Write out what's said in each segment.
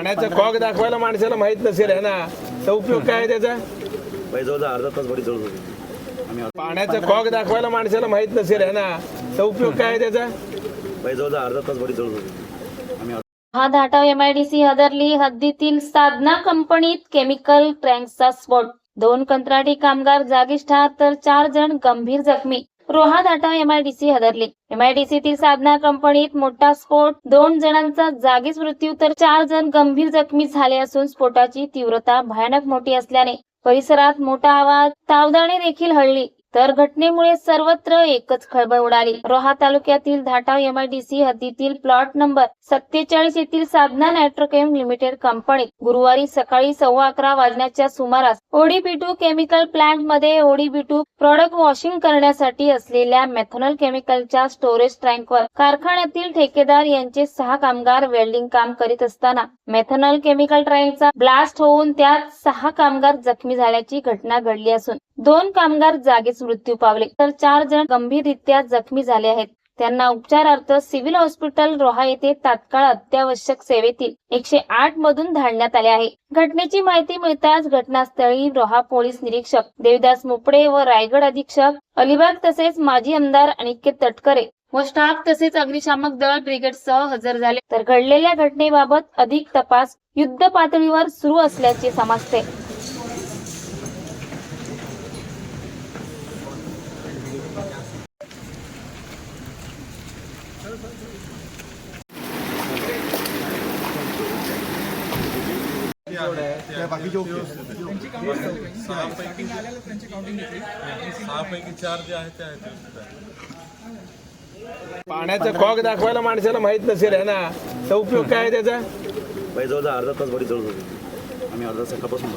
पाण्याचा कॉक दाखवायला माणसाला माहीत नसेल आहे ना? तर उपयोग काय आहे त्याचा? जवळजवळ अर्धा तास होती. आम्ही पाण्याचा कॉक दाखवायला माणसाला माहीत नसेल आहे ना? तर उपयोग काय आहे त्याचा? जवळजवळ अर्धा तास जळत होती. आम्ही हा धाटाव एमआयडीसी हदरली हद्दीतील साधना कंपनीत केमिकल ट्रँकचा स्फोट. दोन कंत्राटी कामगार जागीच ठार तर चार जण गंभीर जखमी. रोहा दाटा एमआयडीसी हदरली. एमआयडीसीतील साधना कंपनीत मोठा स्फोट दोन जणांचा जागीच मृत्यू तर चार जण गंभीर जखमी झाले असून स्फोटाची तीव्रता भयानक मोठी असल्याने परिसरात मोठा आवाज तावदाणे देखील हळली. तर घटनेमुळे सर्वत्र एकच खळबळ उडाली. रोहा तालुक्यातील धाटाव एमआयडीसी हद्दीतील प्लॉट नंबर सत्तेचाळीस येथील साधना नायट्रोकेम लिमिटेड कंपनीत गुरुवारी सकाळी सव्वा अकरा वाजण्याच्या सुमारास ओडीबीटू केमिकल प्लांटमध्ये ओडीबीटू प्रॉडक्ट वॉशिंग करण्यासाठी असलेल्या मेथनॉल केमिकलच्या स्टोरेज टँकवर कारखान्यातील ठेकेदार यांचे सहा कामगार वेल्डिंग काम करीत असताना मेथनॉल केमिकल टँकचा ब्लास्ट होऊन त्यात सहा कामगार जखमी झाल्याची घटना घडली असून दोन कामगार जागीच मृत्यू पावले. तर चार जण गंभीररित्या जखमी झाले आहेत. त्यांना उपचारार्थ सिव्हिल हॉस्पिटल रोहा येथे तात्काळ अत्यावश्यक सेवेतील एकशे आठ मधून धाडण्यात आले आहे. घटनेची माहिती मिळताच घटनास्थळी रोहा पोलीस निरीक्षक देवीदास मुपडे व रायगड अधीक्षक अलिबाग तसेच माजी आमदार अनिकेत तटकरे व स्टाफ तसेच अग्निशामक दळ ब्रिगेडसह हजर झाले. तर घडलेल्या घटनेबाबत अधिक तपास युद्ध पातळीवर सुरू असल्याचे समजते. सहापैकी चार जे आहेत ते आहेत. व्यवस्थित आहेत. पाण्याचा कॉक दाखवायला माणसाला माहीत नसेल आहे ना? तर उपयोग काय आहे त्याचा? जवळजवळ अर्धा तास बडी जळत होती. आम्ही अर्धा सकाळपासून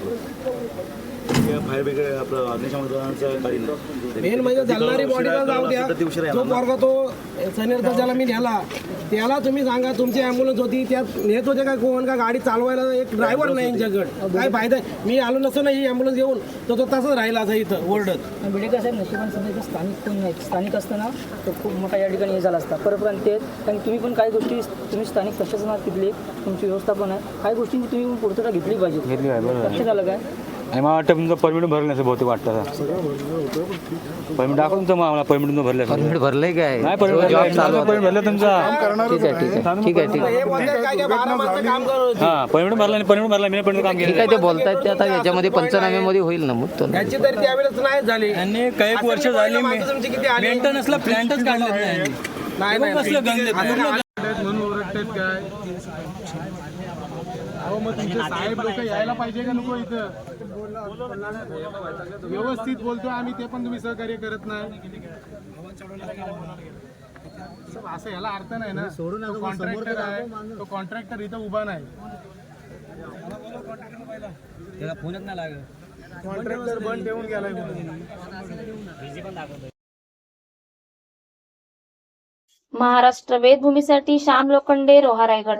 फायर ब्रिगेड आपलं अग्निशामक दलाचं गाडी नाही. मेन म्हणजे जलणारी बॉडीला जाऊ द्या. ती जो. पोरगा तो सनेरचा ज्याला मी नेला त्याला तुम्ही सांगा तुमची अँब्युलन्स होती त्यात नेत होते का कोण? का गाडी चालवायला एक ड्रायव्हर नाही यांच्याकडे. काय फायदा आहे? मी आलो नसतो ना ही अँब्युलन्स घेऊन तर तो तसंच राहिला असं इथं ओरडत बिडेकर साहेब नशिबान सध्या स्थानिक कोण नाही स्थानिक असताना तो खूप मोठा या ठिकाणी हे झाला असता. परप्रांतीय आहेत कारण तुम्ही पण काही गोष्टी तुम्ही स्थानिक प्रशासनात तिथली तुमची व्यवस्थापन आहे काही गोष्टींची तुम्ही पूर्तता घेतली पाहिजे? घेतली लक्षात आलं काय आणि मला वाटतं तुमचं परमिट भरलं नसेल बहुतेक वाटतं परमिट दाखव तुमचं मग आम्हाला परमिट तुमचं भरलं परमिट भरलंय काय? नाही परमिट परमिट भरलं तुमचं. ठीक आहे ठीक आहे. ठीक आहे ठीक आहे. हे काय काय. हा परमिट भरला आणि परमिट भरला मी परमिट काम ठीक केलं आहे ते बोलतायत ते आता याच्यामध्ये पंचनाम्यामध्ये होईल नमूद तर याची तरी त्यावेळेस नाही झाली. आणि काही वर्ष झाली? मेंटेनन्सला प्लॅन्टच काढलेत नाही. नाही नाही कसलं पूर्ण म्हणून ओरडतात काय? अहो मग तुमचे साहेब लोक यायला पाहिजे का नको इथं? व्यवस्थित बोलतोय आम्ही ते पण तुम्ही सहकार्य करत नाही. असं याला अर्थ नाही ना. तो कॉन्ट्रॅक्टर आहे. तो कॉन्ट्रॅक्टर इथं उभा नाही. कॉन्ट्रॅक्टर बंद ठेवून गेलाय महाराष्ट्र वेदभूमीसाठी श्याम लोखंडे रोहा रायगड.